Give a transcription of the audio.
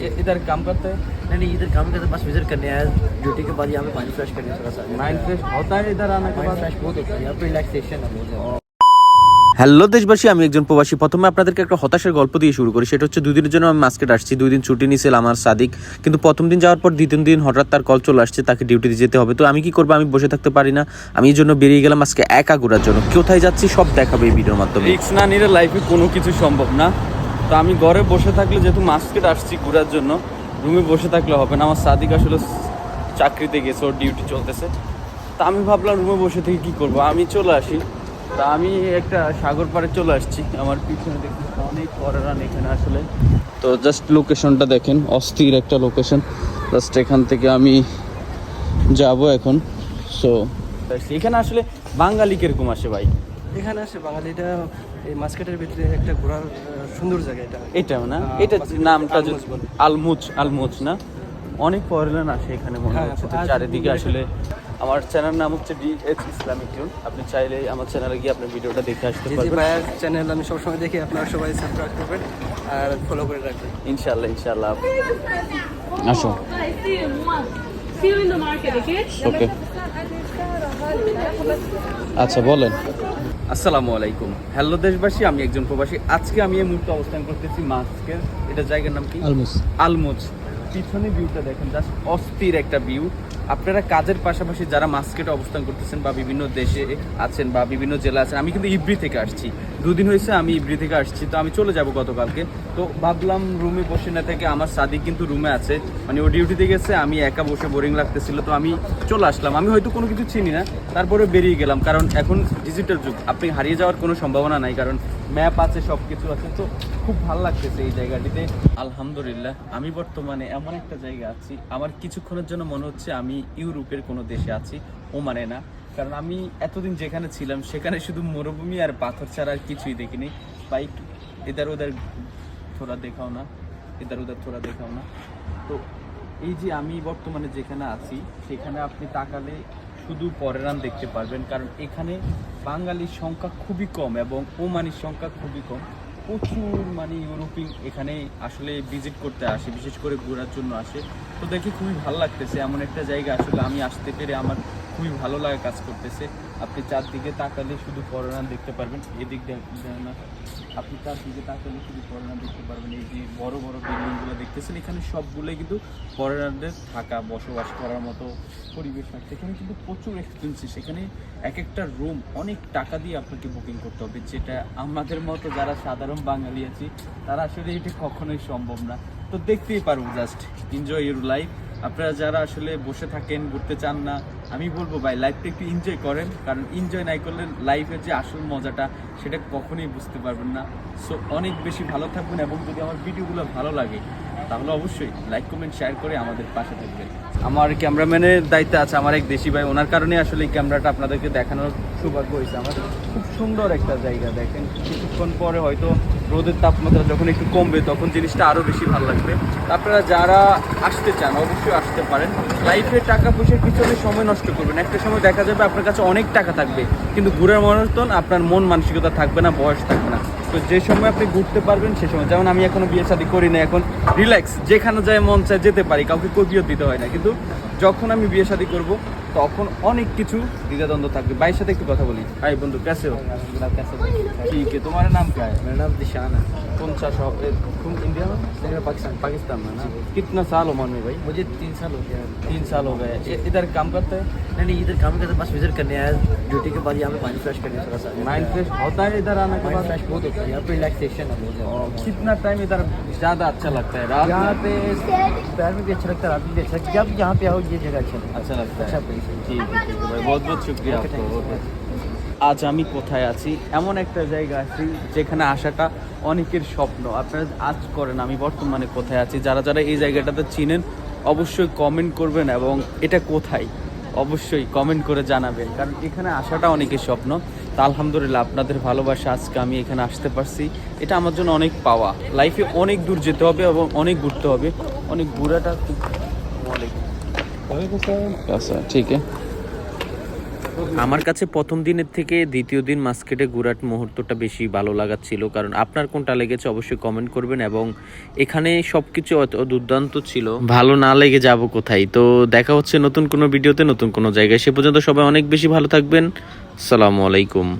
इ- इधर काम करते हैं नहीं नहीं इधर काम करते बस विजिट करने आया ड्यूटी के बाद यहाँ पे माइंड फ्रेश करने थोड़ा सा माइंड फ्रेश होता है इधर आने के माइंड बाद फ्रेश बहुत होता है यहाँ पे रिलैक्सेशन है बहुत ज़्यादा। হ্যালো দেশবাসী আমি একজন প্রবাসী প্রথমে আপনাদেরকে একটা হতাশার গল্প দিয়ে শুরু করি সেটা হচ্ছে দুই দিনের জন্য আমি মাস্কেট আসছি দুই দিন ছুটি নিয়েছিল আমার সাদিক কিন্তু প্রথম দিন যাওয়ার পর দ্বিতীয় দিন হঠাৎ তার কল চলে আসছে তাকে ডিউটিতে যেতে হবে তো আমি কি করবো আমি বসে থাকতে পারি না আমি এই জন্য বেরিয়ে গেলাম আজকে একা ঘোরার জন্য কোথায় যাচ্ছি সব দেখাবে এই ভিডিওর মাধ্যমে রিক্স না নিলে লাইফে কোনো কিছু সম্ভব না তো আমি ঘরে বসে থাকলে যেহেতু মাস্কেট আসছি ঘোরার জন্য, রুমে বসে থাকলে হবে না। আমার সাদিক আসলে চাকরিতে গেছে, ওর ডিউটি চলতেছে। তা আমি ভাবলাম রুমে বসে থেকে কি করব? আমি চলে আসি। তা আমি একটা সাগর পাড়ে চলে আসছি। আমার পিছনে দেখছি অনেক করারান এখানে আসলে। তো জাস্ট লোকেশনটা দেখেন, অস্থির একটা লোকেশন জাস্ট এখান থেকে আমি যাব এখন। সো এখানে আসলে বাঙালি কীরকম আসে ভাই? এখানে আসে বাঙালিটা এই মার্কেটের ভিতরে একটা ঘোরার সুন্দর জায়গা এটা। এটাও না? এটা নামটা। আলমুজ আলমুজ না? অনেক ফরেনার আসে এখানে মনে হ্যাঁ, হচ্ছে। তো চারিদিকে আসলে আমার চ্যানেল নাম হচ্ছে ডিএচ ইসলামিক টিউন আপনি চাইলে আমার চ্যানেলে গিয়ে আপনার ভিডিওটা দেখে আসতে পারবেন। ভাইয়ের চ্যানেল আমি সবসময় দেখি আপনারা সবাই সাবস্ক্রাইব করবেন আর ফলো করে রাখবেন। ইনশাল্লাহ ইনশাল্লাহ আসো? ওকে আচ্ছা বলেন। আসসালামু আলাইকুম। হ্যালো দেশবাসী আমি একজন প্রবাসী। আজকে আমি এই মুহূর্তে অবস্থান করতেছি মাস্কের। এটা জায়গার নাম কি? আলমুজ। আলমোজ। পিছনে ভিউটা দেখেন জাস্ট অস্থির একটা ভিউ আপনারা কাজের পাশাপাশি যারা মাস্কেটে অবস্থান করতেছেন বা বিভিন্ন দেশে আছেন বা বিভিন্ন জেলা আছেন, আমি কিন্তু ইব্রি থেকে আসছি। দুদিন হয়েছে আমি ইব্রি থেকে আসছি, তো আমি চলে যাব গতকালকে। তো ভাবলাম রুমে বসে না থেকে আমার সাদিক কিন্তু রুমে আছে মানে ও ডিউটিতে গেছে, আমি একা বসে বোরিং লাগতেছিল, তো আমি চলে আসলাম। আমি হয়তো কোনো কিছু চিনি না তারপরে বেরিয়ে গেলাম, কারণ এখন ডিজিটাল যুগ, আপনি হারিয়ে যাওয়ার কোনো সম্ভাবনা নাই, কারণ ম্যাপ আছে সব কিছু আছে, তো খুব ভালো লাগতেছে এই জায়গাটিতে। আলহামদুলিল্লাহ, আমি বর্তমানে এমন একটা জায়গা আছি। আমার কিছুক্ষণের জন্য মনে হচ্ছে আমি ইউরোপের কোনো দেশে আছি ও মানে না। কারণ আমি এতদিন যেখানে ছিলাম, সেখানে শুধু মরুভূমি আর পাথর ছাড়া আর কিছুই দেখিনি। বাইক এদার ওদের থোড়া দেখাও না এদার ওদের থোড়া দেখাও না। তো এই যে আমি বর্তমানে যেখানে আছি, সেখানে আপনি তাকালে শুধু পরেরান দেখতে পারবেন। কারণ এখানে বাঙালির সংখ্যা খুবই কম এবং ওমানির সংখ্যা খুবই কম। প্রচুর মানে ইউরোপিয়ান এখানে আসলে ভিজিট করতে আসে, বিশেষ করে ঘোরার জন্য আসে। তো দেখি খুবই ভালো লাগতেছে। এমন একটা জায়গা আসলে আমি আসতে পেরে আমার খুবই ভালো লাগে কাজ করতেছে। আপনি চারদিকে তাকালে শুধু পরেরান দেখতে পারবেন। এদিক না। আপনি চারদিকে তাকালে শুধু পরেরান দেখতে পারবেন। এই যে বড় বড় বিল্ডিংগুলো দেখতেছেন, এখানে সবগুলোই কিন্তু ফরেনারদের থাকা, বসবাস করার মতো পরিবেশ আছে এখানে কিন্তু প্রচুর এক্সপেন্সিভ সেখানে এক একটা রুম অনেক টাকা দিয়ে আপনাকে বুকিং করতে হবে, যেটা আমাদের মতো যারা সাধারণ বাঙালি আছি, তারা আসলে এটা কখনোই সম্ভব না। তো দেখতেই পারব জাস্ট এনজয় ইউর লাইফ আপনারা যারা আসলে বসে থাকেন, ঘুরতে চান না, আমি বলব ভাই লাইফটা একটু এনজয় করেন, কারণ এনজয় নাই করলে লাইফের যে আসল মজাটা, সেটা কখনোই বুঝতে পারবেন না। সো অনেক বেশি ভালো থাকবেন এবং যদি আমার ভিডিওগুলো ভালো লাগে, তাহলে অবশ্যই লাইক কমেন্ট শেয়ার করে আমাদের পাশে থাকবেন। আমার ক্যামেরাম্যানের দায়িত্ব আছে আমার এক দেশি ভাই, ওনার কারণে আসলে এই ক্যামেরাটা আপনাদেরকে দেখানোর সৌভাগ্য হয়েছে। আমার খুব সুন্দর একটা জায়গা, দেখেন, কিছুক্ষণ পরে হয়তো রোদের তাপমাত্রা যখন একটু কমবে, তখন জিনিসটা আরও বেশি ভালো লাগবে। আপনারা যারা আসতে চান, অবশ্যই আসতে পারেন। লাইফে টাকা পয়সার পিছনে সময় নষ্ট করবেন একটা সময় দেখা যাবে আপনার কাছে অনেক টাকা থাকবে, কিন্তু ঘুরার মনোরতন আপনার মন মানসিকতা থাকবে না, বয়স থাকবে না। তো যে সময় আপনি ঘুরতে পারবেন, সে সময়। যেমন আমি এখনও বিয়ে শাদী করি না এখন রিল্যাক্স যেখানে যায় মন চায় যেতে পারি, কাউকে কবিও দিতে হয় না। কিন্তু যখন আমি বিয়ে শাদী করব তখন অনেক কিছু দ্বিধাদ্বন্দ্ব থাকবে ভাইয়ের সাথে একটু কথা বলি হাই বন্ধু कैसे हो ठीक है तुम्हारा नाम क्या है मेरा नाम दिशान है कौन सा शॉप है तुम इंडिया में मेरा पाकिस्तान पाकिस्तान में ना कितना साल उम्र में भाई मुझे तीन साल हो गया तीन साल हो गए इ- इधर काम करते हैं नहीं नहीं इधर काम करते बस विजिट करने आया ड्यूटी के बाद यहाँ पे माइंड फ्रेश करने थोड़ा सा माइंड फ्रेश होता है इधर आने के माइंड बाद फ्रेश बहुत होता है यहाँ पे रिलैक्सेशन है बहुत ज़्यादा और कितना टाइम इधर ज़्यादा अच्छा लगता है रात यहाँ में पे दोपहर में भी अच्छा लगता है रात में भी अच्छा लगता है जब यहाँ पे आओ ये जगह अच्छा लगता है अच्छा लगता है বহুত বহুত শুক্রিয়া আজ আমি কোথায় আছি? এমন একটা জায়গা আছি যেখানে আসাটা অনেকের স্বপ্ন। আপনারা আজ করেন আমি বর্তমানে কোথায় আছি? যারা যারা এই জায়গাটাতে চিনেন অবশ্যই কমেন্ট করবেন এবং এটা কোথায়? অবশ্যই কমেন্ট করে জানাবেন। কারণ এখানে আসাটা অনেকের স্বপ্ন। তা আলহামদুলিল্লাহ আপনাদের ভালোবাসা আজকে আমি এখানে আসতে পারছি। এটা আমার জন্য অনেক পাওয়া। লাইফে অনেক দূর যেতে হবে এবং অনেক ঘুরতে হবে। অনেক ঘোরাটা আচ্ছা আমার কাছে প্রথম দিনের থেকে দ্বিতীয় দিন মাস্কেটে ঘোরার মুহূর্তটা বেশি ভালো লাগাচ্ছিল কারণ আপনার কোনটা লেগেছে অবশ্যই কমেন্ট করবেন এবং এখানে সবকিছু অত দুর্দান্ত ছিল। ভালো না লেগে যাব কোথায়? তো দেখা হচ্ছে নতুন কোনো ভিডিওতে, নতুন কোনো জায়গায়। সে পর্যন্ত সবাই অনেক বেশি ভালো থাকবেন। সালামু আলাইকুম।